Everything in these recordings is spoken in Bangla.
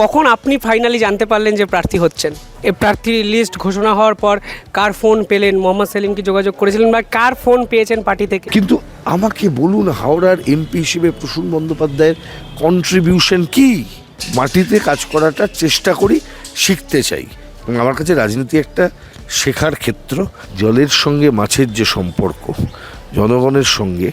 কখন আপনি ফাইনালি জানতে পারলেন যে প্রার্থী হচ্ছেন? এই প্রার্থীর লিস্ট ঘোষণা হওয়ার পর কার ফোন পেলেন? মোহাম্মদ সেলিম কি যোগাযোগ করেছিলেন বা কার ফোন পেয়েছেন পার্টি থেকে? কিন্তু আমাকে বলুন হাওড়ার এমপি হিসেবে প্রসূন বন্দ্যোপাধ্যায়ের কন্ট্রিবিউশন কি? মাটিতে কাজ করাটা চেষ্টা করি শিখতে চাই। আমার কাছে রাজনীতি একটা শেখার ক্ষেত্র। জলের সঙ্গে মাছের যে সম্পর্ক জনগণের সঙ্গে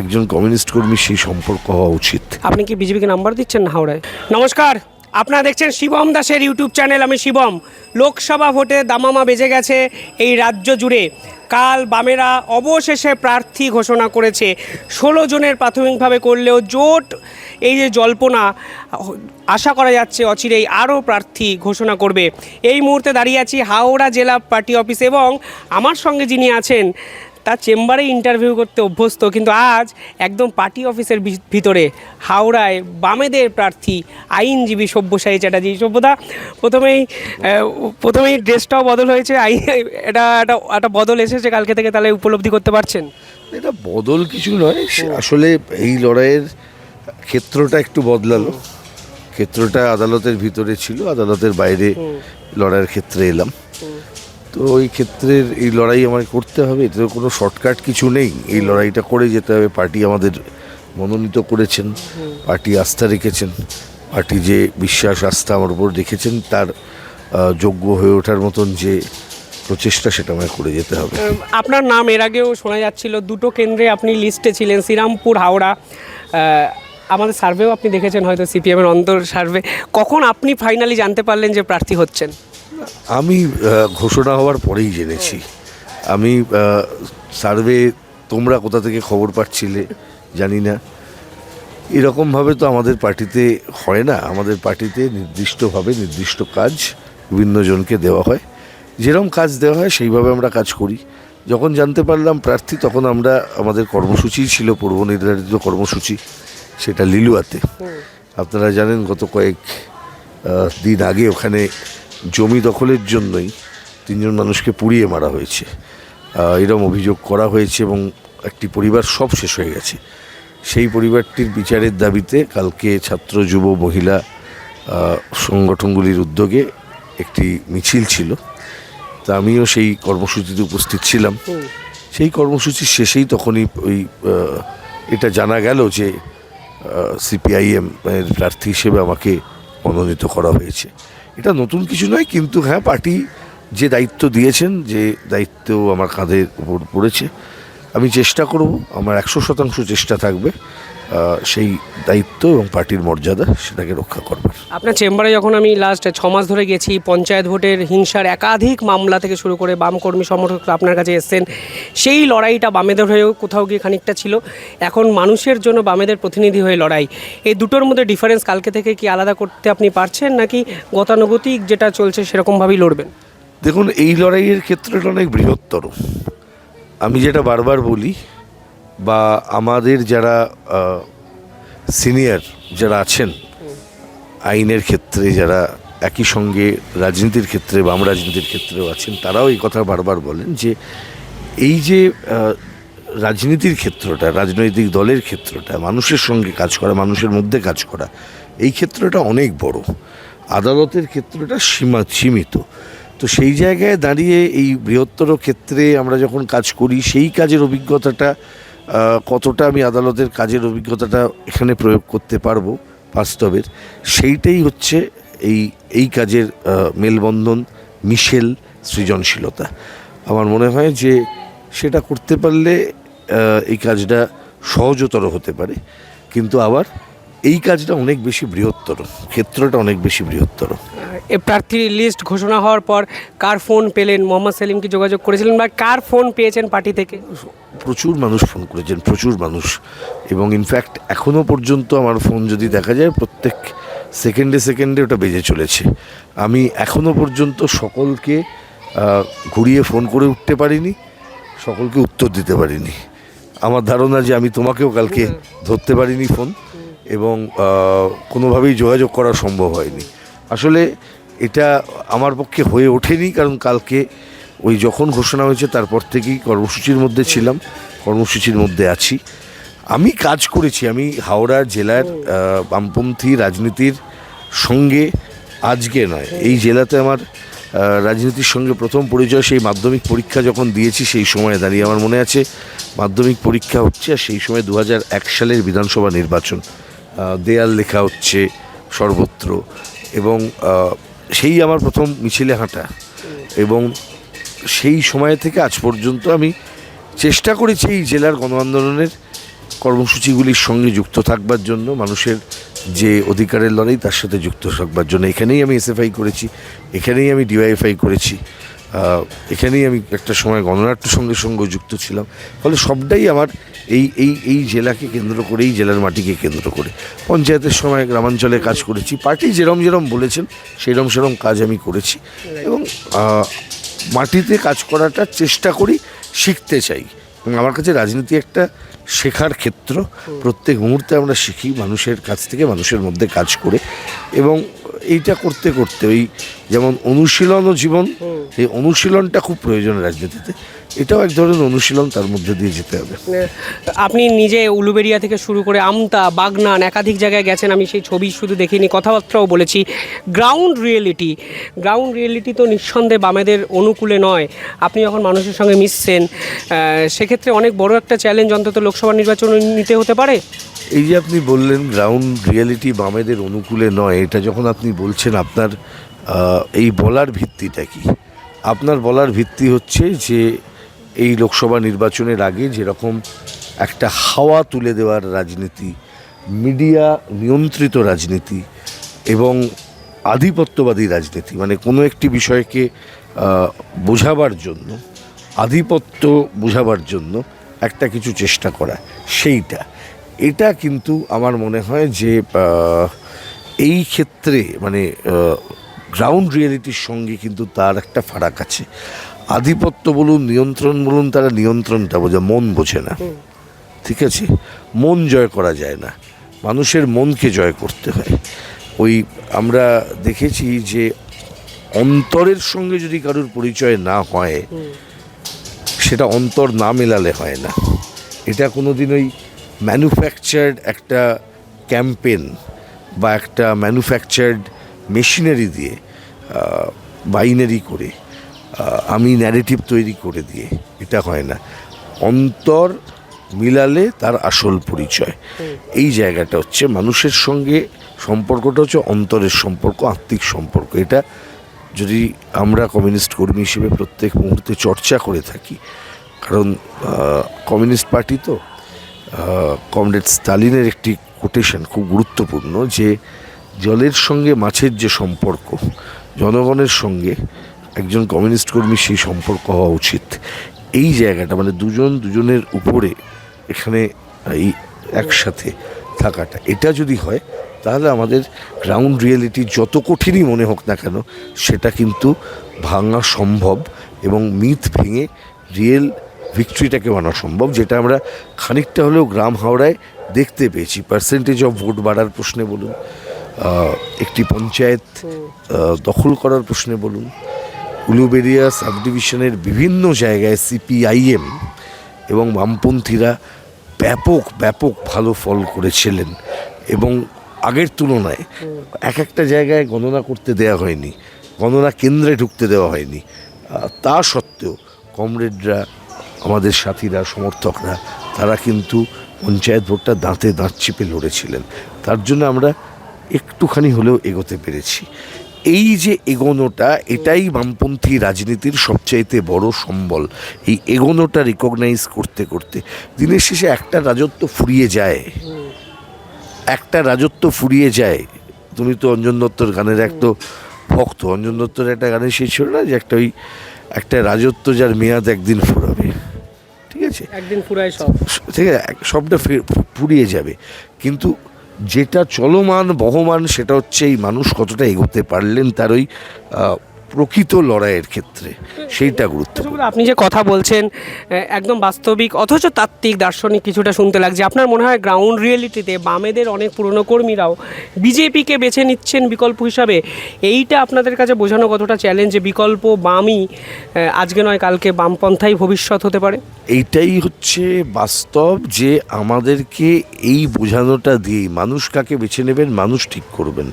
একজন কমিউনিস্ট কর্মী সেই সম্পর্ক হওয়া উচিত। আপনি কি বিজেপিকে নাম্বার দিচ্ছেন হাওড়ায়? নমস্কার! আপনারা দেখছেন শিবম দাসের ইউটিউব চ্যানেল, আমি শিবম। লোকসভা ভোটে দামামা বেজে গেছে এই রাজ্য জুড়ে। কাল বামেরা অবশেষে প্রার্থী ঘোষণা করেছে। ষোলো জনের প্রাথমিকভাবে করলেও জোট এই যে জল্পনা, আশা করা যাচ্ছে অচিরেই আরও প্রার্থী ঘোষণা করবে। এই মুহূর্তে দাঁড়িয়ে আছি হাওড়া জেলা পার্টি অফিস এবং আমার সঙ্গে যিনি আছেন তার চেম্বারে ইন্টারভিউ করতে অভ্যস্ত কিন্তু আজ একদম পার্টি অফিসের ভিতরে হাওড়ায় বামেদের প্রার্থী আইনজীবী সব্যসায়ী চ্যাটার্জি। সভ্যতা প্রথমেই প্রথমেই ড্রেসটাও বদল হয়েছে। আই এটা একটা একটা বদল এসেছে কালকে থেকে তাহলে উপলব্ধি করতে পারছেন? এটা বদল কিছু নয় আসলে এই লড়াইয়ের ক্ষেত্রটা একটু বদলালো। ক্ষেত্রটা আদালতের ভিতরে ছিল আদালতের বাইরে লড়াইয়ের ক্ষেত্রে এলাম। তো ওই ক্ষেত্রের এই লড়াই আমাকে করতে হবে এতে কোনো শর্টকাট কিছু নেই। এই লড়াইটা করে যেতে হবে। পার্টি আমাদের মনোনীত করেছেন, পার্টি আস্থা রেখেছেন, পার্টি যে বিশ্বাস, আস্থা আমার উপর রেখেছেন, তার যোগ্য হয়ে ওঠার মতন যে প্রচেষ্টা সেটা আমাকে করে যেতে হবে। আপনার নাম এর আগেও শোনা যাচ্ছিল, দুটো কেন্দ্রে আপনি লিস্টে ছিলেন, শ্রীরামপুর, হাওড়া। আমাদের সার্ভেও আপনি দেখেছেন হয়তো সিপিএমের অন্তর সার্ভে কখন আপনি ফাইনালি জানতে পারলেন যে প্রার্থী হচ্ছেন? আমি ঘোষণা হওয়ার পরেই জেনেছি। আমি সার্ভে তোমরা কোথা থেকে খবর পাচ্ছিলে জানি না। এরকমভাবে তো আমাদের পার্টিতে হয় না। আমাদের পার্টিতে নির্দিষ্টভাবে নির্দিষ্ট কাজ বিভিন্ন জনকে দেওয়া হয়। যেরকম কাজ দেওয়া হয় সেইভাবে আমরা কাজ করি। যখন জানতে পারলাম প্রার্থী তখন আমরা আমাদের কর্মসূচি ছিল পূর্ব নির্ধারিত কর্মসূচি সেটা লিলুয়াতে। আপনারা জানেন গত কয়েক দিন আগে ওখানে জমি দখলের জন্যই তিনজন মানুষকে পুড়িয়ে মারা হয়েছে। এরম অভিযোগ করা হয়েছে এবং একটি পরিবার সব শেষ হয়ে গেছে। সেই পরিবারটির বিচারের দাবিতে কালকে ছাত্র যুব মহিলা সংগঠনগুলির উদ্যোগে একটি মিছিল ছিল। তা আমিও সেই কর্মসূচিতে উপস্থিত ছিলাম। সেই কর্মসূচির শেষেই তখনই ওই এটা জানা গেল যে সিপিআইএম এর প্রার্থী হিসেবে আমাকে মনোনীত করা হয়েছে। এটা নতুন কিছু নয়, কিন্তু হ্যাঁ পার্টি যে দায়িত্ব দিয়েছেন, যে দায়িত্ব আমার কাঁধের উপর পড়েছে, আমি চেষ্টা করব, আমার একশো শতাংশ চেষ্টা থাকবে। সেই দায়িত্ব এবং পার্টির মর্যাদা সেটাকে রক্ষা করবার। আপনার চেম্বারে যখন আমি লাস্ট ছ মাস ধরে গেছি পঞ্চায়েত ভোটের হিংসার একাধিক মামলা থেকে শুরু করে বাম কর্মী সমর্থকরা আপনার কাছে এসছেন সেই লড়াইটা বামেদের হয়েও কোথাও গিয়ে খানিকটা ছিল। এখন মানুষের জন্য বামেদের প্রতিনিধি হয়ে লড়াই। এই দুটোর মধ্যে ডিফারেন্স কালকে থেকে কি আলাদা করতে আপনি পারছেন নাকি গতানুগতিক যেটা চলছে সেরকমভাবেই লড়বেন? দেখুন এই লড়াইয়ের ক্ষেত্রটা অনেক বৃহত্তর। আমি যেটা বারবার বলি বা আমাদের যারা সিনিয়র যারা আছেন, আইনের ক্ষেত্রে যারা একই সঙ্গে রাজনীতির ক্ষেত্রে বাম রাজনীতির ক্ষেত্রেও আছেন, তারাও এই কথা বারবার বলেন যে এই যে রাজনীতির ক্ষেত্রটা, রাজনৈতিক দলের ক্ষেত্রটা, মানুষের সঙ্গে কাজ করা, মানুষের মধ্যে কাজ করা, এই ক্ষেত্রটা অনেক বড়। আদালতের ক্ষেত্রটা সীমা, সীমিত। তো সেই জায়গায় দাঁড়িয়ে এই বৃহত্তর ক্ষেত্রে আমরা যখন কাজ করি, সেই কাজের অভিজ্ঞতাটা কতটা আমি আদালতের কাজের অভিজ্ঞতাটা এখানে প্রয়োগ করতে পারব বাস্তবের, সেইটাই হচ্ছে এই এই কাজের মেলবন্ধন, মিশেল সৃজনশীলতা। আমার মনে হয় যে সেটা করতে পারলে এই কাজটা সহজতর হতে পারে। কিন্তু আবার এই কাজটা অনেক বেশি বৃহত্তর ক্ষেত্রটা অনেক বেশি বৃহত্তর। এ প্রার্থীর লিস্ট ঘোষণা হওয়ার পর কার ফোন পেলেন? মোহাম্মদ সেলিম কি যোগাযোগ করেছিলেন বা কার ফোন পেয়েছেন পার্টি থেকে? প্রচুর মানুষ ফোন করেছেন প্রচুর মানুষ। এবং ইনফ্যাক্ট এখনও পর্যন্ত আমার ফোন যদি দেখা যায় প্রত্যেক সেকেন্ডে সেকেন্ডে ওটা বেজে চলেছে। আমি এখনও পর্যন্ত সকলকে ঘুরিয়ে ফোন করে উঠতে পারিনি সকলকে উত্তর দিতে পারিনি। আমার ধারণা যে আমি তোমাকেও কালকে ধরতে পারিনি ফোন এবং কোনোভাবেই যোগাযোগ করা সম্ভব হয়নি। আসলে এটা আমার পক্ষে হয়ে ওঠেনি, কারণ কালকে ওই যখন ঘোষণা হয়েছে তারপর থেকেই কর্মসূচির মধ্যে ছিলাম, কর্মসূচির মধ্যে আছি। আমি কাজ করেছি, আমি হাওড়া জেলার বামপন্থী রাজনীতির সঙ্গে, আজকে নয়, এই জেলাতে আমার রাজনীতির সঙ্গে প্রথম পরিচয়, সেই মাধ্যমিক পরীক্ষা যখন দিয়েছি সেই সময়ে দাঁড়িয়ে আমার মনে আছে, মাধ্যমিক পরীক্ষা হচ্ছে আর সেই সময় দু সালের বিধানসভা নির্বাচন। দেয়াল লেখা হচ্ছে সর্বত্র এবং সেই আমার প্রথম মিছিলে হাঁটা। এবং সেই সময় থেকে আজ পর্যন্ত আমি চেষ্টা করেছি এই জেলার গণ আন্দোলনের কর্মসূচিগুলির সঙ্গে যুক্ত থাকবার জন্য, মানুষের যে অধিকারের লড়াই তার সাথে যুক্ত থাকবার জন্য। এখানেই আমি এসএফআই করেছি, এখানেই আমি ডিওয়াইএফআই করেছি। এখানেই আমি একটা সময় গণনাট্য সঙ্গে সঙ্গে যুক্ত ছিলাম। ফলে সবটাই আমার এই এই এই জেলাকে কেন্দ্র করে, এই জেলার মাটিকে কেন্দ্র করে। পঞ্চায়েতের সময় গ্রামাঞ্চলে কাজ করেছি। পার্টি যেরম যেরম বলেছেন, সেরম সেরম কাজ আমি করেছি। এবং মাটিতে কাজ করাটার চেষ্টা করি, শিখতে চাই। এবং আমার কাছে রাজনীতি একটা শেখার ক্ষেত্র। প্রত্যেক মুহূর্তে আমরা শিখি মানুষের কাছ থেকে, মানুষের মধ্যে কাজ করে। এবং এইটা করতে করতে ওই যেমন অনুশীলন ও জীবন এই অনুশীলনটা খুব প্রয়োজন রাজনীতিতে। এটাও এক ধরনের অনুশীলন তার মধ্যে দিয়ে যেতে হবে। আপনি নিজে উলুবেরিয়া থেকে শুরু করে আমতা বাগনান একাধিক জায়গায় গেছেন আমি সেই ছবি শুধু দেখিনি কথাবার্তাও বলেছি। গ্রাউন্ড রিয়েলিটি গ্রাউন্ড রিয়েলিটি তো নিঃসন্দেহে বামেদের অনুকূলে নয়। আপনি যখন মানুষের সঙ্গে মিশছেন সেক্ষেত্রে অনেক বড় একটা চ্যালেঞ্জ অন্তত লোকসভা নির্বাচন নিতে হতে পারে? এই যে আপনি বললেন গ্রাউন্ড রিয়েলিটি বামেদের অনুকূলে নয় এটা যখন আপনি বলছেন আপনার এই বলার ভিত্তিটা কি? আপনার বলার ভিত্তি হচ্ছে যে এই লোকসভা নির্বাচনের আগে যেরকম একটা হাওয়া তুলে দেওয়ার রাজনীতি, মিডিয়া নিয়ন্ত্রিত রাজনীতি এবং আধিপত্যবাদী রাজনীতি মানে কোনো একটি বিষয়কে বোঝাবার জন্য, আধিপত্য বোঝাবার জন্য একটা কিছু চেষ্টা করা, সেইটা। এটা কিন্তু আমার মনে হয় যে এই ক্ষেত্রে মানে গ্রাউন্ড রিয়েলিটির সঙ্গে কিন্তু তার একটা ফারাক আছে। আধিপত্য বলুন নিয়ন্ত্রণ বলুন তারা নিয়ন্ত্রণটা বোঝে মন বোঝে না। ঠিক আছে? মন জয় করা যায় না। মানুষের মনকে জয় করতে হয়। ওই আমরা দেখেছি যে অন্তরের সঙ্গে যদি কারোর পরিচয় না হয় সেটা অন্তর না মেলালে হয় না। এটা কোনোদিন ওই ম্যানুফ্যাকচার্ড একটা ক্যাম্পেন বা একটা ম্যানুফ্যাকচার্ড মেশিনারি দিয়ে বাইনারি করে আমি ন্যারেটিভ তৈরি করে দিয়ে এটা হয় না। অন্তর মিলালে তার আসল পরিচয়। এই জায়গাটা হচ্ছে মানুষের সঙ্গে সম্পর্কটা হচ্ছে অন্তরের সম্পর্ক আত্মিক সম্পর্ক। এটা যদি আমরা কমিউনিস্ট কর্মী হিসেবে প্রত্যেক মুহূর্তে চর্চা করে থাকি কারণ কমিউনিস্ট পার্টি তো কমরেড স্টালিনের একটি কোটেশন খুব গুরুত্বপূর্ণ যে জলের সঙ্গে মাছের যে সম্পর্ক জনগণের সঙ্গে একজন কমিউনিস্ট কর্মী সেই সম্পর্ক হওয়া উচিত। এই জায়গাটা মানে দুজন দুজনের উপরে এখানে এই একসাথে থাকাটা। এটা যদি হয়, তাহলে আমাদের গ্রাউন্ড রিয়েলিটি যত কঠিনই মনে হোক না কেন, সেটা কিন্তু ভাঙা সম্ভব এবং মিথ ভেঙে রিয়েল ভিক্টরিটাকে আনা সম্ভব, যেটা আমরা খানিকটা হলেও গ্রাম হাওড়ায় দেখতে পেয়েছি। পার্সেন্টেজ অফ ভোট বাড়ার প্রশ্নে বলুন একটি পঞ্চায়েত দখল করার প্রশ্নে বলুন উলুবেরিয়া সাব ডিভিশনের বিভিন্ন জায়গায় সিপিআইএম এবং বামপন্থীরা ব্যাপক ব্যাপক ভালো ফল করেছিলেন এবং আগের তুলনায় এক একটা জায়গায় গণনা করতে দেওয়া হয়নি, গণনা কেন্দ্রে ঢুকতে দেওয়া হয়নি। তা সত্ত্বেও কমরেডরা, আমাদের সাথীরা, সমর্থকরা, তারা কিন্তু পঞ্চায়েত ভোটটা দাঁতে দাঁত চিপে লড়েছিলেন। তার জন্য আমরা একটুখানি হলেও এগোতে পেরেছি। এই যে এগোনোটা এটাই বামপন্থী রাজনীতির সবচাইতে বড় সম্বল। এই এগোনোটা রিকগনাইজ করতে করতে দিনের শেষে একটা রাজত্ব ফুরিয়ে যায়। একটা রাজত্ব ফুরিয়ে যায়। তুমি তো অঞ্জন দত্তর গানের এক তো ভক্ত। অঞ্জন দত্তর একটা গানের সেই ছিল না যে একটা ওই একটা রাজত্ব যার মেয়াদ একদিন ফুরাবে। ঠিক আছে? একদিন ফুরায় সব। ঠিক আছে সবটা ফুরিয়ে যাবে। কিন্তু যেটা চলমান বহমান সেটা হচ্ছে এই মানুষ কতটা এগোতে পারলেন তার ওই প্রকৃত লড়াইয়ের ক্ষেত্রে সেইটা গুরুত্বপূর্ণ। আপনি যে কথা বলছেন একদম বাস্তবিক অথচ তাত্ত্বিক দার্শনিক কিছুটা শুনতে লাগছে। আপনার মনে হয় গ্রাউন্ড রিয়েলিটিতে বামেদের অনেক পুরনো কর্মীরাও বিজেপিকে বেছে নিচ্ছেন বিকল্প হিসাবে? এইটা আপনাদের কাছে বোঝানো কতটা চ্যালেঞ্জ যে বিকল্প বামই আজকে নয় কালকে বামপন্থাই ভবিষ্যৎ হতে পারে? এইটাই হচ্ছে বাস্তব যে আমাদেরকে এই বোঝানোটা দিয়েই মানুষ কাকে বেছে নেবেন মানুষ ঠিক করবেন।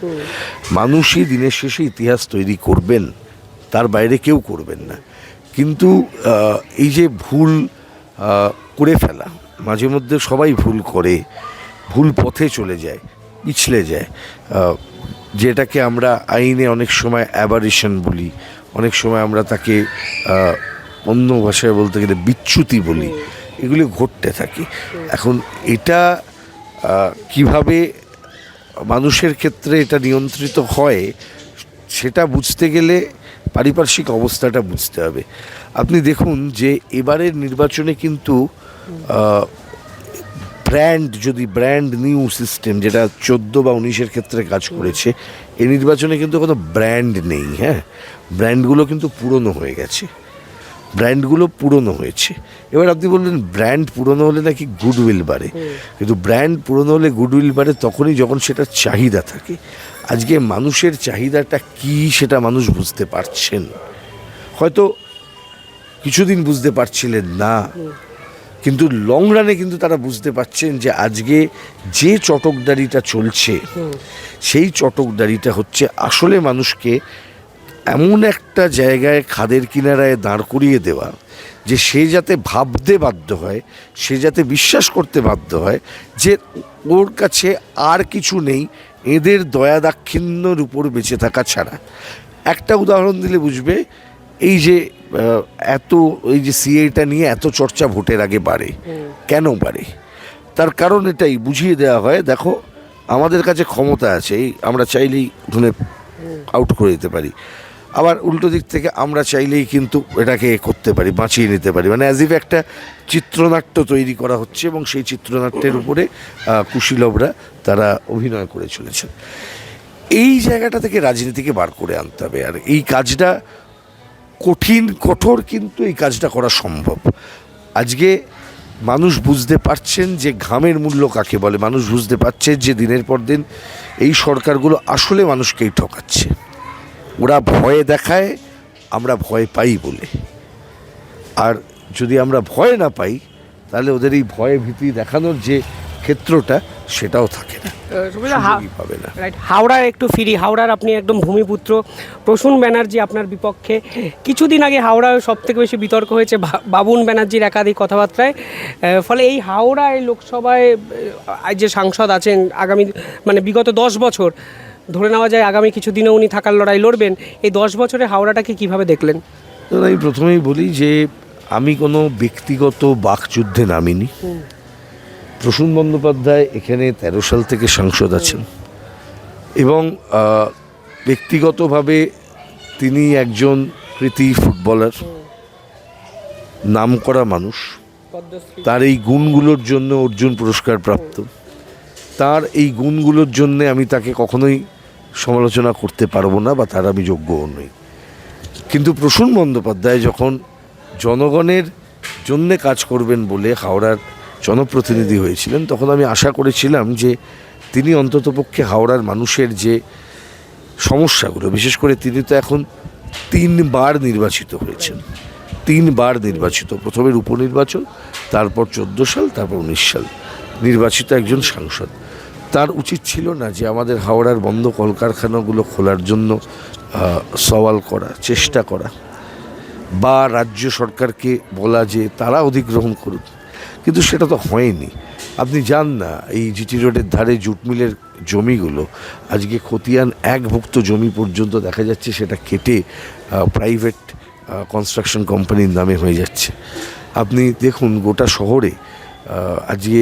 মানুষই দিনের শেষে ইতিহাস তৈরি করবেন। তার বাইরে কেউ করবেন না। কিন্তু এই যে ভুল করে ফেলা, মাঝে মধ্যে সবাই ভুল করে, ভুল পথে চলে যায়, পিছলে যায় যেটাকে আমরা আইনে অনেক সময় অ্যাবারেশন বলি, অনেক সময় আমরা তাকে অন্য ভাষায় বলতে গেলে বিচ্যুতি বলি, এগুলি ঘটতে থাকে। এখন এটা কীভাবে মানুষের ক্ষেত্রে এটা নিয়ন্ত্রিত হয়, সেটা বুঝতে গেলে পারিপার্শ্বিক অবস্থাটা বুঝতে হবে। আপনি দেখুন যে এবারের নির্বাচনে কিন্তু ব্র্যান্ড যদি ব্র্যান্ড নিউ সিস্টেম যেটা চোদ্দ বা উনিশের ক্ষেত্রে কাজ করেছে এই নির্বাচনে কিন্তু কোনো ব্র্যান্ড নেই হ্যাঁ? ব্র্যান্ডগুলো কিন্তু পুরনো হয়ে গেছে। ব্র্যান্ডগুলো পুরনো হয়েছে। এবার আপনি বললেন ব্র্যান্ড পুরনো হলে নাকি গুডউইল বাড়ে। কিন্তু ব্র্যান্ড পুরনো হলে গুডউইল বাড়ে তখনই যখন সেটা চাহিদা থাকে। আজকে মানুষের চাহিদাটা কি সেটা মানুষ বুঝতে পারছেন? হয়তো কিছুদিন বুঝতে পারছিলেন না। কিন্তু লং রানে কিন্তু তারা বুঝতে পারছেন যে আজকে যে চটকদারিটা চলছে, সেই চটকদারিটা হচ্ছে আসলে মানুষকে এমন একটা জায়গায় খাদের কিনারায় দাঁড় করিয়ে দেওয়া, যে সে যাতে ভাবতে বাধ্য হয়, সে যাতে বিশ্বাস করতে বাধ্য হয় যে ওর কাছে আর কিছু নেই এদের দয়া দাক্ষিণ্যর উপর বেঁচে থাকা ছাড়া। একটা উদাহরণ দিলে বুঝবে এই যে এত এই যে সিএটা নিয়ে এত চর্চা ভোটের আগে বাড়ে। কেন বাড়ে? তার কারণ এটাই বুঝিয়ে দেওয়া হয় দেখো আমাদের কাছে ক্ষমতা আছে এই আমরা চাইলেই ধরে আউট করে দিতে পারি। আবার উল্টো দিক থেকে আমরা চাইলেই কিন্তু এটাকে করতে পারি, বাঁচিয়ে নিতে পারি। মানে অ্যাজ ইফ একটা চিত্রনাট্য তৈরি করা হচ্ছে এবং সেই চিত্রনাট্যের উপরে কুশীলবরা তারা অভিনয় করে চলেছেন। এই জায়গাটা থেকে রাজনীতিকে বার করে আনতে হবে। আর এই কাজটা কঠিন, কঠোর, কিন্তু এই কাজটা করা সম্ভব। আজকে মানুষ বুঝতে পারছেন যে ঘামের মূল্য কাকে বলে। মানুষ বুঝতে পারছে যে দিনের পর দিন এই সরকারগুলো আসলে মানুষকেই ঠকাচ্ছে। ওরা ভয়ে দেখায় আমরা ভয় পাই বলে। আর যদি আমরা ভয় না পাই তাহলে ওদের এই ভয় ভীতি দেখানোর যে ক্ষেত্রটা সেটাও থাকে না। পাবে না। হাওড়ার একটু ফিরি। হাওড়ার আপনি একদম ভূমিপুত্র প্রসূন ব্যানার্জি আপনার বিপক্ষে। কিছুদিন আগে হাওড়ায় সব থেকে বেশি বিতর্ক হয়েছে বাবুন ব্যানার্জির একাধিক কথাবার্তায়। ফলে এই হাওড়ায় লোকসভায় যে সাংসদ আছেন আগামী মানে বিগত দশ বছর ধরে নেওয়া যায় আগামী কিছু দিনে উনি থাকার লড়াই লড়বেন। এই দশ বছরে হাওড়াটাকে কীভাবে দেখলেন? আমি প্রথমেই বলি যে আমি কোনো ব্যক্তিগত বাকযুদ্ধে নামিনি। প্রসূন বন্দ্যোপাধ্যায় এখানে তেরো সাল থেকে সাংসদ আছেন। এবং ব্যক্তিগতভাবে তিনি একজন কৃতি ফুটবলার। নামকরা মানুষ। তার এই গুণগুলোর জন্য অর্জুন পুরস্কার প্রাপ্ত। তার এই গুণগুলোর জন্যে আমি তাকে কখনোই সমালোচনা করতে পারব না বা তার আমি যোগ্যও নই। কিন্তু প্রসূন বন্দ্যোপাধ্যায় যখন জনগণের জন্যে কাজ করবেন বলে হাওড়ার জনপ্রতিনিধি হয়েছিলেন, তখন আমি আশা করেছিলাম যে তিনি অন্ততপক্ষে হাওড়ার মানুষের যে সমস্যাগুলো, বিশেষ করে তিনি তো এখন তিনবার নির্বাচিত হয়েছেন। তিনবার নির্বাচিত প্রথমের উপনির্বাচন, তারপর চোদ্দ সাল, তারপর উনিশ সাল। নির্বাচিত একজন সাংসদ। তার উচিত ছিল না যে আমাদের হাওড়ার বন্ধ কলকারখানাগুলো খোলার জন্য সওয়াল করা, চেষ্টা করা। বা রাজ্য সরকারকে বলা যে তারা অধিগ্রহণ করুক। কিন্তু সেটা তো হয়নি। আপনি যান না, এই জিটি রোডের ধারে জুট মিলের জমিগুলো, আজকে খতিয়ান একভুক্ত জমি পর্যন্ত দেখা যাচ্ছে সেটা কেটে প্রাইভেট কনস্ট্রাকশন কোম্পানির নামে হয়ে যাচ্ছে। আপনি দেখুন গোটা শহরে আজকে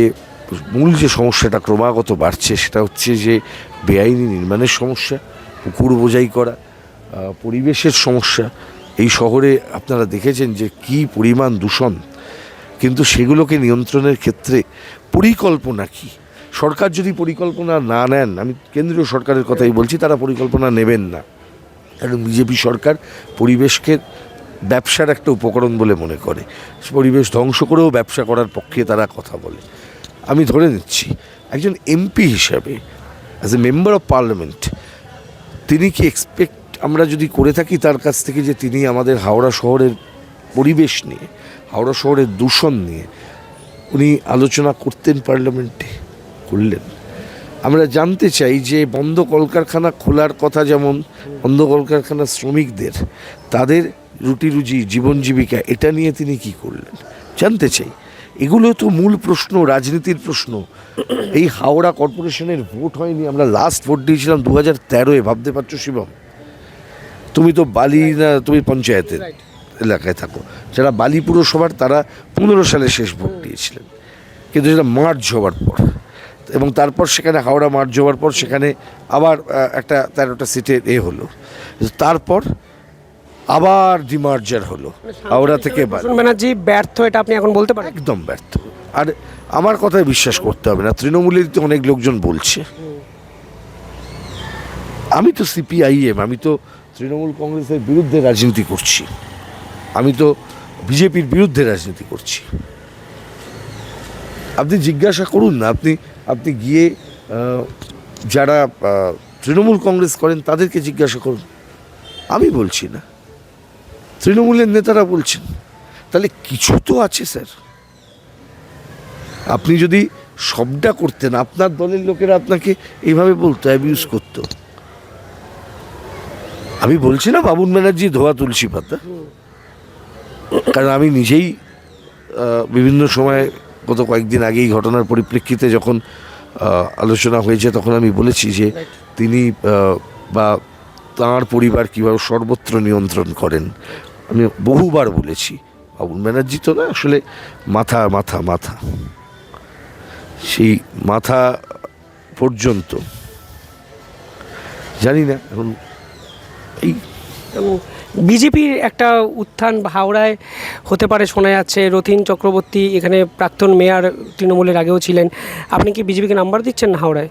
মূল যে সমস্যাটা ক্রমাগত বাড়ছে সেটা হচ্ছে যে বেআইনি নির্মাণের সমস্যা, পুকুর বোঝাই করা পরিবেশের সমস্যা। এই শহরে আপনারা দেখেছেন যে কি পরিমাণ দূষণ। কিন্তু সেগুলোকে নিয়ন্ত্রণের ক্ষেত্রে পরিকল্পনা কি? সরকার যদি পরিকল্পনা না নেন, আমি কেন্দ্রীয় সরকারের কথাই বলছি, তারা পরিকল্পনা নেবেন না। কারণ বিজেপি সরকার পরিবেশকে ব্যবসার একটা উপকরণ বলে মনে করে। পরিবেশ ধ্বংস করেও ব্যবসা করার পক্ষে তারা কথা বলে। আমি ধরে নিচ্ছি, একজন এমপি হিসাবে as a member of parliament তিনি কি এক্সপেক্ট আমরা যদি করে থাকি তার কাছ থেকে যে তিনি আমাদের হাওড়া শহরের পরিবেশ নিয়ে, হাওড়া শহরের দূষণ নিয়ে, উনি আলোচনা করতেন পার্লামেন্টে করলেন। আমরা জানতে চাই যে বন্ধ কলকারখানা খোলার কথা যেমন বন্ধ কলকারখানার শ্রমিকদের, তাদের রুটি রুজি জীবন জীবিকা এটা নিয়ে তিনি কি করলেন? জানতে চাই। এগুলো তো মূল প্রশ্ন রাজনীতির প্রশ্ন। এই হাওড়া কর্পোরেশনের ভোট হয়নি আমরা লাস্ট ভোট দিয়েছিলাম দু হাজার তেরোয় ভাবতে পারছ শিবম? তুমি তো বালি না তুমি পঞ্চায়েতের এলাকায় থাকো। যারা বালি পুরসভার তারা পনেরো সালে শেষ ভোট দিয়েছিলেন। কিন্তু সেটা মার্চ হওয়ার পর। এবং তারপর সেখানে হাওড়া মার্চ হওয়ার পর সেখানে আবার একটা তেরোটা সিটের এ হলো। তারপর আবার ডিমার্জার হলো। হাওড়া থেকে বালি প্রসূন ব্যানার্জি ব্যর্থ এটা আপনি এখন বলতে পারেন? একদম ব্যর্থ। আর আমার কথায় বিশ্বাস করতে হবে না তৃণমূলের তো অনেক লোকজন বলছে। আমি তো সিপিআইএম আমি তো তৃণমূল কংগ্রেসের বিরুদ্ধে রাজনীতি করছি। আমি তো বিজেপির বিরুদ্ধে রাজনীতি করছি। আপনি জিজ্ঞাসা করুন না আপনি আপনি গিয়ে যারা তৃণমূল কংগ্রেস করেন তাদেরকে জিজ্ঞাসা করুন। আমি বলছি না। তৃণমূলের নেতারা বলছেন, তাহলে কিছু তো আছে, স্যার। আপনি যদি সবটা করতেন, আপনার দলের লোকেরা আপনাকে এইভাবে বলতো অ্যাবিউজ করতো। আমি বলছি না বাবুন ব্যানার্জি, ধোয়া তুলসী পাতা। কারণ আমি নিজেই বিভিন্ন সময় গত কয়েকদিন আগেই ঘটনার পরিপ্রেক্ষিতে যখন আলোচনা হয়েছে, তখন আমি বলেছি যে তিনি বা তাঁর পরিবার কীভাবে সর্বত্র নিয়ন্ত্রণ করেন আমি বহুবার বলেছি বাবুল ব্যানার্জি তো না আসলে মাথা মাথা মাথা। সেই মাথা পর্যন্ত। জানি না এখন এই বিজেপির একটা উত্থান হাওড়ায় হতে পারে শোনা যাচ্ছে। রথিন চক্রবর্তী এখানে প্রাক্তন মেয়র তৃণমূলের আগেও ছিলেন। আপনি কি বিজেপিকে নাম্বার দিচ্ছেন না হাওড়ায়?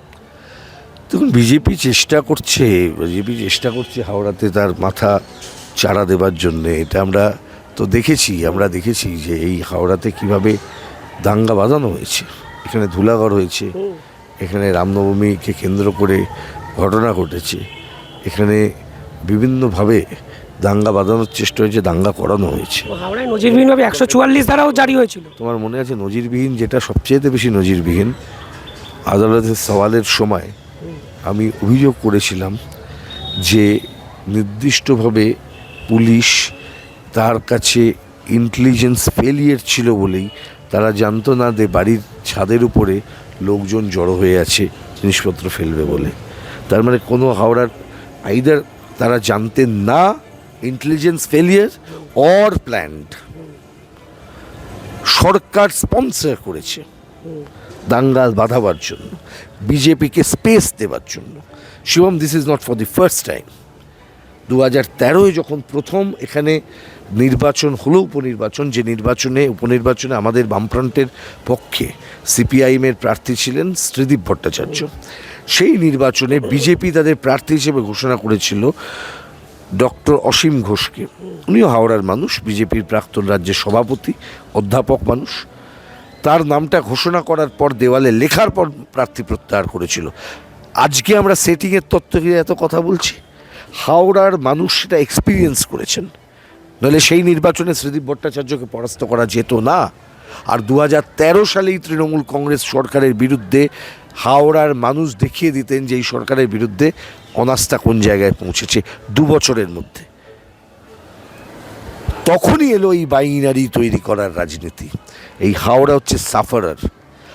দেখুন বিজেপি চেষ্টা করছে বিজেপি চেষ্টা করছে হাওড়াতে তার মাথা চারা দেবার জন্যে। এটা আমরা তো দেখেছি আমরা দেখেছি যে এই হাওড়াতে কীভাবে দাঙ্গা বাঁধানো হয়েছে। এখানে ধুলাঘর হয়েছে এখানে রামনবমীকে কেন্দ্র করে ঘটনা ঘটেছে। এখানে বিভিন্নভাবে দাঙ্গা বাঁধানোর চেষ্টা হয়েছে দাঙ্গা করানো হয়েছে। হাওড়ায় নজিরবিহীনভাবে একশো চুয়াল্লিশ ধারাও জারি হয়েছিল। তোমার মনে আছে নজিরবিহীন যেটা সবচেয়ে বেশি নজিরবিহীন? আদালতের সওয়ালের সময় আমি অভিযোগ করেছিলাম যে নির্দিষ্টভাবে পুলিশ, তার কাছে ইন্টেলিজেন্স ফেলিয়ার ছিল বলেই তারা জানতো না যে বাড়ির ছাদের উপরে লোকজন জড়ো হয়ে আছে, জিনিসপত্র ফেলবে বলে। তার মানে কোনো হাওড়ার আইদার তারা জানতেন না ইন্টেলিজেন্স ফেলিয়ার অর প্ল্যান্ড সরকার স্পন্সর করেছে দাঙ্গা বাঁধাবার জন্য, বিজেপিকে স্পেস দেওয়ার জন্য। Shivam this is not for the first time দু হাজার তেরোয় যখন প্রথম এখানে নির্বাচন হলো উপনির্বাচন, যে নির্বাচনে, উপনির্বাচনে আমাদের বামফ্রন্টের পক্ষে সিপিআইএমের প্রার্থী ছিলেন শ্রীদীপ ভট্টাচার্য। সেই নির্বাচনে বিজেপি তাদের প্রার্থী হিসেবে ঘোষণা করেছিল ডক্টর অসীম ঘোষকে। উনিও হাওড়ার মানুষ, বিজেপির প্রাক্তন রাজ্যের সভাপতি, অধ্যাপক মানুষ। তার নামটা ঘোষণা করার পর দেওয়ালে লেখার পর প্রার্থী প্রত্যাহার করেছিল। আজকে আমরা সেটিংয়ের তত্ত্ব নিয়ে এত কথা বলছি? হাওড়ার মানুষ সেটা এক্সপিরিয়েন্স করেছেন। নইলে সেই নির্বাচনে শ্রীদীপ ভট্টাচার্যকে পরাস্ত করা যেত না। আর দু হাজার তেরো সালেই তৃণমূল কংগ্রেস সরকারের বিরুদ্ধে হাওড়ার মানুষ দেখিয়ে দিতেন যে এই সরকারের বিরুদ্ধে অনাস্থা কোন জায়গায় পৌঁছেছে দু বছরের মধ্যে। তখনই এলো এই বাইনারি তৈরি করার রাজনীতি। এই হাওড়া হচ্ছে সাফারার।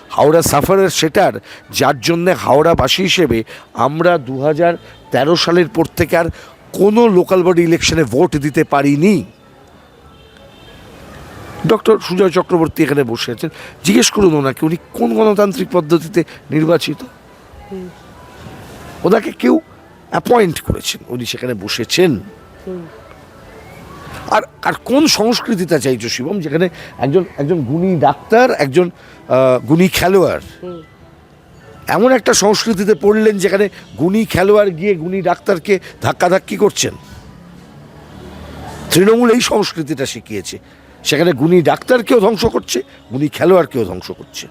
হাওড়া সাফারার সেটার, যার জন্যে হাওড়াবাসী হিসেবে আমরা দু হাজার তেরো সালের পর থেকে আর কোনো লোকাল বডি ইলেকশনে ভোট দিতে পারিনি। ডক্টর সুজয় চক্রবর্তী এখানে বসে আছেন। জিজ্ঞেস করুন ওনাকে, উনি কোন গণতান্ত্রিক পদ্ধতিতে নির্বাচিত? ওনাকে কেউ অ্যাপয়েন্ট করেছেন, উনি সেখানে বসেছেন। আর আর কোন সংস্কৃতিটা চাইছো শিবম? যেখানে একজন একজন গুণী ডাক্তার, একজন গুণী খেলোয়াড়। এমন একটা সংস্কৃতিতে পড়লেন যেখানে গুণী খেলোয়াড় গিয়ে গুণী ডাক্তারকে ধাক্কাধাক্কি করছেন। তৃণমূল এই সংস্কৃতিটা শিখিয়েছে। সেখানে গুণী ডাক্তারকেও ধ্বংস করছে, গুণী খেলোয়াড়কেও ধ্বংস করছে।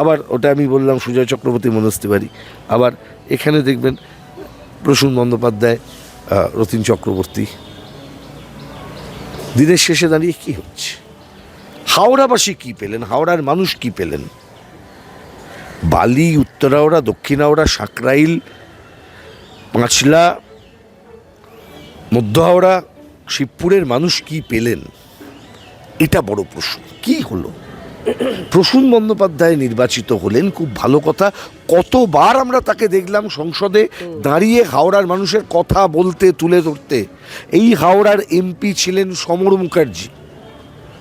আবার ওটা আমি বললাম সুজয় চক্রবর্তী, মনোজ তিওয়ারি। আবার এখানে দেখবেন প্রসূন বন্দ্যোপাধ্যায় রতিন চক্রবর্তী। দিনের শেষে দাঁড়িয়ে কি হচ্ছে? হাওড়াবাসী কি পেলেন? হাওড়ার মানুষ কি পেলেন? বালি উত্তরাওড়া দক্ষিণাওড়া সাঁকরাইল, পাঁচলা, মধ্য হাওড়া, শিবপুরের মানুষ কি পেলেন? এটা বড় প্রশ্ন। কি হলো? প্রসূন বন্দ্যোপাধ্যায় নির্বাচিত হলেন, খুব ভালো কথা। কতবার আমরা তাকে দেখলাম সংসদে দাঁড়িয়ে হাওড়ার মানুষের কথা বলতে, তুলে ধরতে। এই হাওড়ার এমপি ছিলেন সমর মুখার্জি।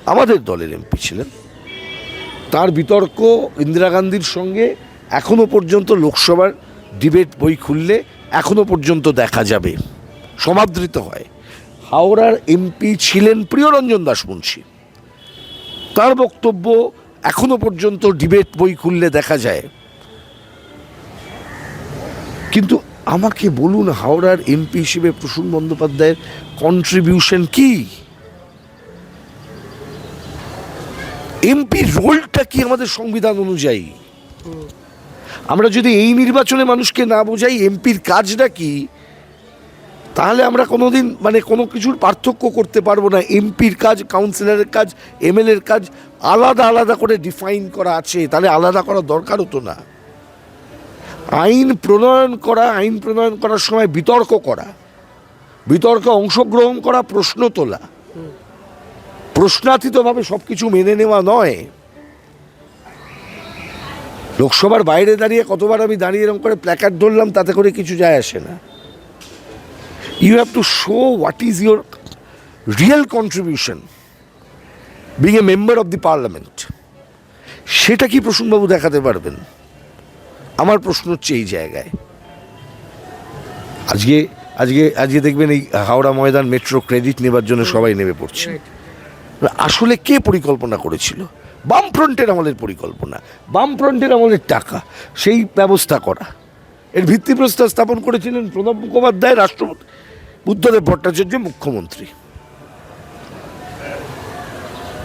আমাদের দলের এমপি ছিলেন। তার বিতর্ক ইন্দিরা গান্ধীর সঙ্গে এখনও পর্যন্ত লোকসভার ডিবেট বই খুললে এখনও পর্যন্ত দেখা যাবে, সমাদৃত হয়। হাওড়ার এমপি ছিলেন প্রিয়রঞ্জন দাস মুন্সী তার বক্তব্য এখনও পর্যন্ত ডিবেট বই খুললে দেখা যায়। কিন্তু আমাকে বলুন, হাওড়ার এমপি হিসেবে প্রসূন বন্দ্যোপাধ্যায়ের কন্ট্রিবিউশন কি? এমপির রোলটা কি আমাদের সংবিধান অনুযায়ী? আমরা যদি এই নির্বাচনে মানুষকে না বোঝাই, এমপির কাজটা কি, তাহলে আমরা কোনোদিন মানে কোনো কিছুর পার্থক্য করতে পারব না। এমপির কাজ, কাউন্সিলরের কাজ, এমএলএর কাজ আলাদা আলাদা করে ডিফাইন করা আছে। তাহলে আলাদা করার দরকার হতো না। আইন প্রণয়ন করা, আইন প্রণয়ন করার সময় বিতর্ক করা, বিতর্কে অংশগ্রহণ করা, প্রশ্ন তোলা। প্রশ্নাতীতভাবে সব কিছু মেনে নেওয়া নয়। লোকসভার বাইরে দাঁড়িয়ে কতবার আমি দাঁড়িয়ে এরকম করে প্ল্যাকার্ড ধরলাম, তাতে করে কিছু যায় আসে না। You have to show what is your real contribution being a member of the parliament সেটা কি প্রসূনবাবু দেখাতে পারবেন? আমার প্রশ্ন হচ্ছে এই জায়গায়। আজকে আজকে আজকে দেখবেন এই হাওড়া ময়দান মেট্রো ক্রেডিট নেবার জন্য সবাই নেমে পড়ছে। আসলে কে পরিকল্পনা করেছিল? বামফ্রন্টের আমলের পরিকল্পনা, বামফ্রন্টের আমলের টাকা, সেই ব্যবস্থা করা। এর ভিত্তিপ্রস্তর স্থাপন করেছিলেন প্রণব মুখোপাধ্যায়, রাষ্ট্রপতি বুদ্ধদেব ভট্টাচার্য, মুখ্যমন্ত্রী।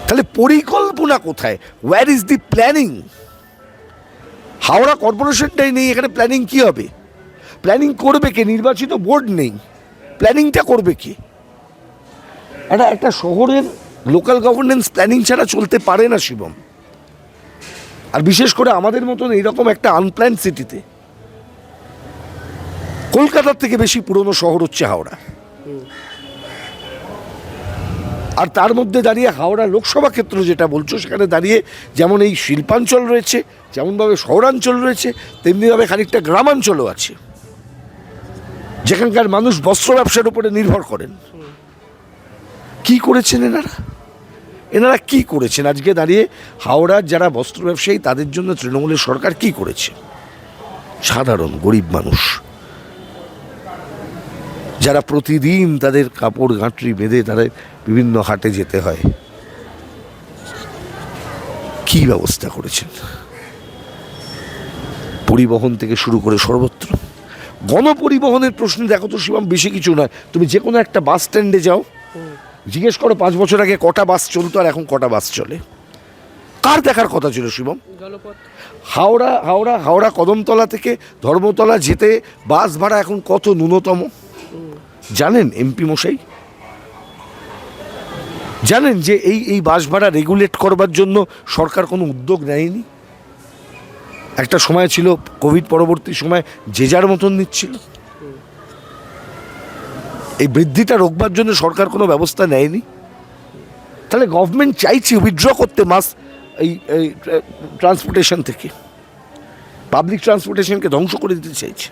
তাহলে পরিকল্পনা কোথায়? Where is the planning Howrah কর্পোরেশনটাই নেই, এখানে প্ল্যানিং কি হবে? প্ল্যানিং করবে কে? নির্বাচিত বোর্ড নেই। প্ল্যানিংটা করবে কে? একটা একটা শহরের লোকাল গভর্নেন্স প্ল্যানিং ছাড়া চলতে পারে না শিবম। আর বিশেষ করে আমাদের মতন এইরকম একটা আনপ্ল্যান সিটিতে কলকাতার থেকে বেশি পুরনো শহর হচ্ছে হাওড়া। আর তার মধ্যে দাঁড়িয়ে হাওড়া লোকসভা ক্ষেত্র যেটা বলছো, সেখানে দাঁড়িয়ে যেমন এই শিল্পাঞ্চল রয়েছে, যেমনভাবে শহরাঞ্চল রয়েছে, তেমনিভাবে খানিকটা গ্রামাঞ্চলও আছে। যেখানকার মানুষ বস্ত্র ব্যবসার উপরে নির্ভর করেন। কি করেছেন এনারা? এনারা কি করেছেন? আজকে দাঁড়িয়ে হাওড়ার যারা বস্ত্র ব্যবসায়ী, তাদের জন্য তৃণমূলের সরকার কি করেছে? সাধারণ, গরিব মানুষ। যারা প্রতিদিন তাদের কাপড় গাঁটরি বেঁধে তাদের বিভিন্ন হাটে যেতে হয়, কি ব্যবস্থা করেছেন? পরিবহন থেকে শুরু করে সর্বত্র। গণপরিবহনের প্রশ্ন দেখো তো শিবম, বেশি কিছু নয়। তুমি যে কোনো একটা বাস স্ট্যান্ডে যাও। জিজ্ঞেস করো পাঁচ বছর আগে কটা বাস চলতো আর এখন কটা বাস চলে? কার দেখার কথা ছিল শিবম? হাওড়া হাওড়া হাওড়া কদমতলা থেকে ধর্মতলা যেতে বাস ভাড়া এখন কত ন্যূনতম? জানেন এমপি মশাই? জানেন যে এই এই বাস ভাড়া রেগুলেট করবার জন্য সরকার কোনো উদ্যোগ নেয়নি? একটা সময় ছিল কোভিড পরবর্তী সময় যে যার মতন নিচ্ছিল। বৃদ্ধিটা রোকবার জন্য সরকার কোনো ব্যবস্থা নেয়নি? তাহলে গভর্নমেন্ট চাইছে উইথড্র করতে মাস এই এই ট্রান্সপোর্টেশন থেকে। পাবলিক ট্রান্সপোর্টেশনকে ধ্বংস করে দিতে চাইছে।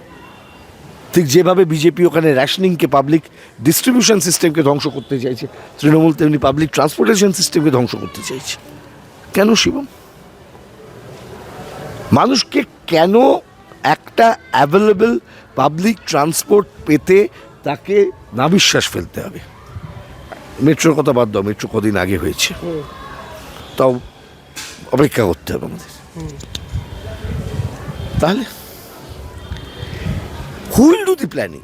ঠিক যেভাবে বিজেপি ওখানে র্যাশনিংকে পাবলিক ডিস্ট্রিবিউশন সিস্টেমকে ধ্বংস করতে চাইছে, তৃণমূল তেমনি পাবলিক ট্রান্সপোর্টেশন সিস্টেমকে ধ্বংস করতে চাইছে। কেন শিবম? মানুষকে কেন একটা অ্যাভেলেবেল পাবলিক ট্রান্সপোর্ট পেতে তাকে নাবিশ্বাস ফেলতে হবে। মেট্রোর কথা বাদ দাও মেট্রো কদিন আগে হয়েছে। তাও অপেক্ষা করতে হবে আমাদের। তাহলে will do the planning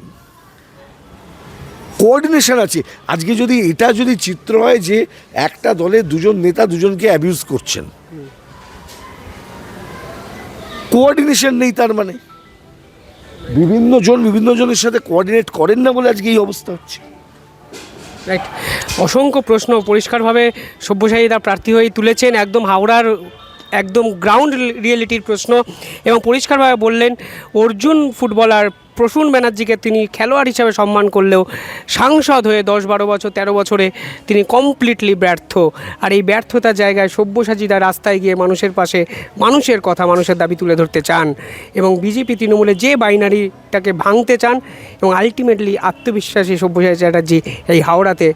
coordination আছে। আজকে যদি এটা যদি চিত্র হয় যে একটা দলে দুজন নেতা দুজনকে অ্যাবিউজ করছেন। কোঅর্ডিনেশন নেই তার মানে। বিভিন্ন জন বিভিন্ন জনের সাথে কোঅর্ডিনেট করেন না বলে আজকে এই অবস্থা হচ্ছে। রাইট অসংখ্য প্রশ্ন পরিষ্কারভাবে সব্যসাচীদা প্রার্থী হয়ে তুলেছেন, একদম হাওড়ার একদম গ্রাউন্ড রিয়েলিটির প্রশ্ন এবং পরিষ্কারভাবে বললেন, অর্জুন ফুটবলার প্রসূন ব্যানার্জিকে তিনি খেলোয়াড় হিসাবে সম্মান করলেও সাংসদ হয়ে দশ বারো বছর, তেরো বছরে তিনি কমপ্লিটলি ব্যর্থ। আর এই ব্যর্থতার জায়গায় সব্যসাচীরা রাস্তায় গিয়ে মানুষের পাশে মানুষের কথা, মানুষের দাবি তুলে ধরতে চান এবং বিজেপি তৃণমূলে যে বাইনারিটাকে ভাঙতে চান এবং আলটিমেটলি আত্মবিশ্বাসী সব্যসাচী চ্যাটার্জি এই হাওড়াতে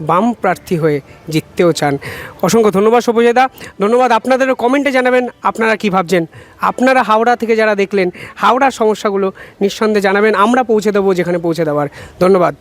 বাম প্রার্থী হয়ে জিততেও চান। অসংখ্য ধন্যবাদ সব্যসাচীদা ধন্যবাদ আপনাদেরও কমেন্টে জানাবেন আপনারা কি ভাবছেন। আপনারা হাওড়া থেকে যারা দেখলেন, হাওড়ার সমস্যাগুলো নিঃসন্দেহে জানাবেন। আমরা পৌঁছে দেবো যেখানে পৌঁছে দেওয়ার। ধন্যবাদ।